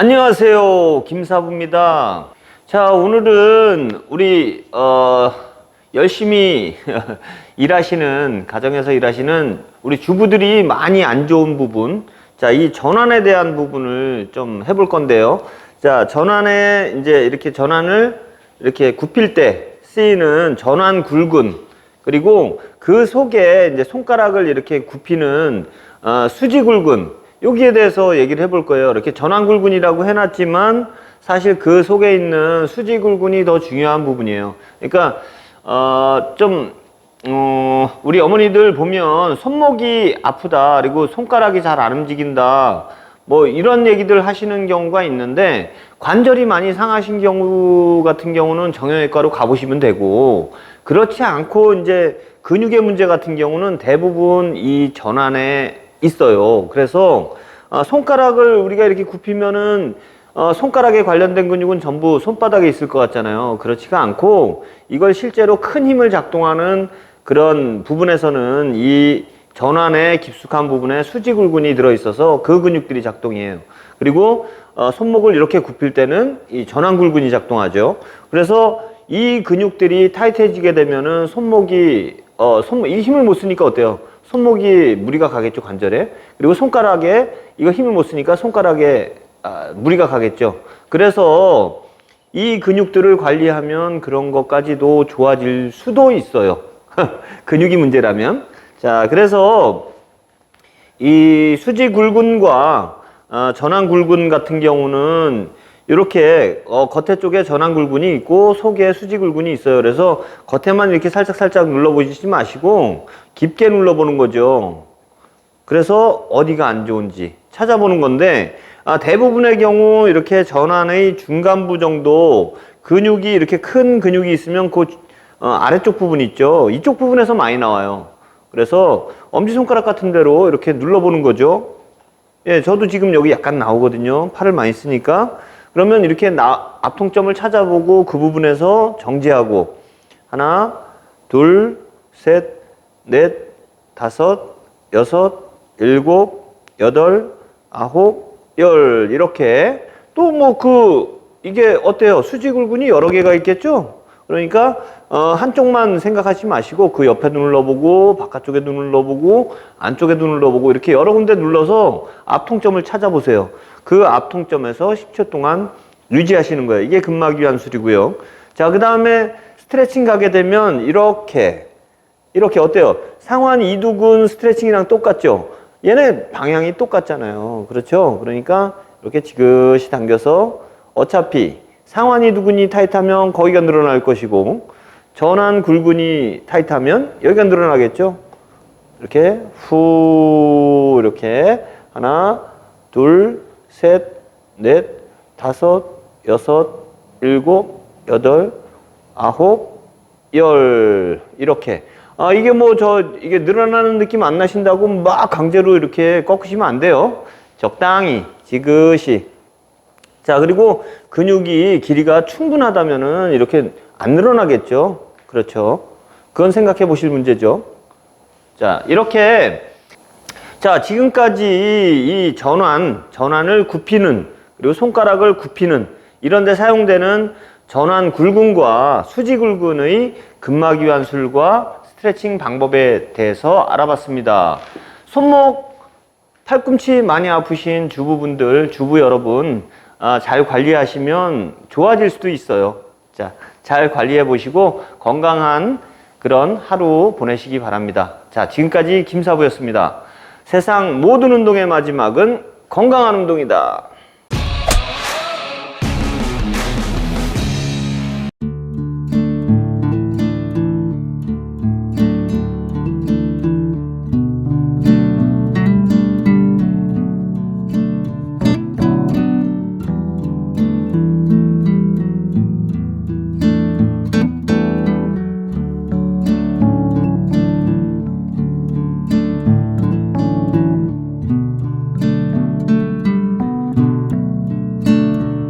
안녕하세요. 김사부입니다. 자, 오늘은 우리, 어, 열심히 일하시는, 가정에서 일하시는 우리 주부들이 많이 안 좋은 부분, 자, 이 전환에 대한 부분을 좀 해볼 건데요. 자, 전환에 이제 이렇게 전환을 이렇게 굽힐 때 쓰이는 전환 굴근, 그리고 그 속에 이제 손가락을 이렇게 굽히는 어, 수지 굴근, 여기에 대해서 얘기를 해볼 거예요. 이렇게 전환 굴근이라고 해놨지만 사실 그 속에 있는 수지 굴근이 더 중요한 부분이에요. 그러니까 어, 좀 어, 우리 어머니들 보면 손목이 아프다 그리고 손가락이 잘 안 움직인다 뭐 이런 얘기들 하시는 경우가 있는데 관절이 많이 상하신 경우 같은 경우는 정형외과로 가보시면 되고 그렇지 않고 이제 근육의 문제 같은 경우는 대부분 이 전환에 있어요. 그래서 어, 손가락을 우리가 이렇게 굽히면은 어, 손가락에 관련된 근육은 전부 손바닥에 있을 것 같잖아요. 그렇지가 않고 이걸 실제로 큰 힘을 작동하는 그런 부분에서는 이 전환의 깊숙한 부분에 수지굴근이 들어있어서 그 근육들이 작동이에요. 그리고 어, 손목을 이렇게 굽힐 때는 이 전환굴근이 작동하죠. 그래서 이 근육들이 타이트해지게 되면은 손목이 어, 손목 이 힘을 못 쓰니까 어때요? 손목이 무리가 가겠죠 관절에. 그리고 손가락에 이거 힘을 못 쓰니까 손가락에 아, 무리가 가겠죠. 그래서 이 근육들을 관리하면 그런 것까지도 좋아질 수도 있어요. 근육이 문제라면. 자, 그래서 이 수지 굴근과 어, 전환 굴근 같은 경우는 이렇게 어, 겉에 쪽에 전환 굴근이 있고 속에 수지 굴근이 있어요. 그래서 겉에만 이렇게 살짝 살짝 눌러보시지 마시고 깊게 눌러보는 거죠. 그래서 어디가 안 좋은지 찾아보는 건데 아, 대부분의 경우 이렇게 전환의 중간부 정도 근육이 이렇게 큰 근육이 있으면 그 어, 아래쪽 부분 있죠. 이쪽 부분에서 많이 나와요. 그래서 엄지손가락 같은 데로 이렇게 눌러보는 거죠. 예, 저도 지금 여기 약간 나오거든요. 팔을 많이 쓰니까. 그러면 이렇게 나, 앞통점을 찾아보고 그 부분에서 정지하고 하나, 둘, 셋, 넷, 다섯, 여섯, 일곱, 여덟, 아홉, 열 이렇게 또 뭐 그 이게 어때요? 수지굴근이 여러 개가 있겠죠? 그러니까 어, 한쪽만 생각하지 마시고 그 옆에도 눌러보고 바깥쪽에도 눌러보고 안쪽에도 눌러보고 이렇게 여러 군데 눌러서 앞통점을 찾아보세요. 그 앞통점에서 10초 동안 유지하시는 거예요. 이게 근막 유한술이고요. 자, 그 다음에 스트레칭 가게 되면 이렇게 이렇게 어때요? 상완 이두근 스트레칭이랑 똑같죠? 얘네 방향이 똑같잖아요. 그렇죠? 그러니까 이렇게 지그시 당겨서 어차피 상완 이 두근이 타이트하면 거기가 늘어날 것이고 전환 굴근이 타이트하면 여기가 늘어나겠죠? 이렇게 후 이렇게 하나 둘 셋 넷 다섯 여섯 일곱 여덟 아홉 열. 이렇게. 아 이게 뭐 저 이게 늘어나는 느낌 안 나신다고 막 강제로 이렇게 꺾으시면 안 돼요. 적당히 지그시 자 그리고 근육이 길이가 충분하다면은 이렇게 안 늘어나겠죠? 그렇죠? 그건 생각해 보실 문제죠? 자 이렇게. 자 지금까지 이 전환 전환을 굽히는 그리고 손가락을 굽히는 이런 데 사용되는 전환 굴근과 수지 굴근의 근막 이완술과 스트레칭 방법에 대해서 알아봤습니다. 손목, 팔꿈치 많이 아프신 주부분들, 주부 여러분, 아, 잘 관리하시면 좋아질 수도 있어요. 자, 잘 관리해 보시고 건강한 그런 하루 보내시기 바랍니다. 자, 지금까지 김사부였습니다. 세상 모든 운동의 마지막은 건강한 운동이다.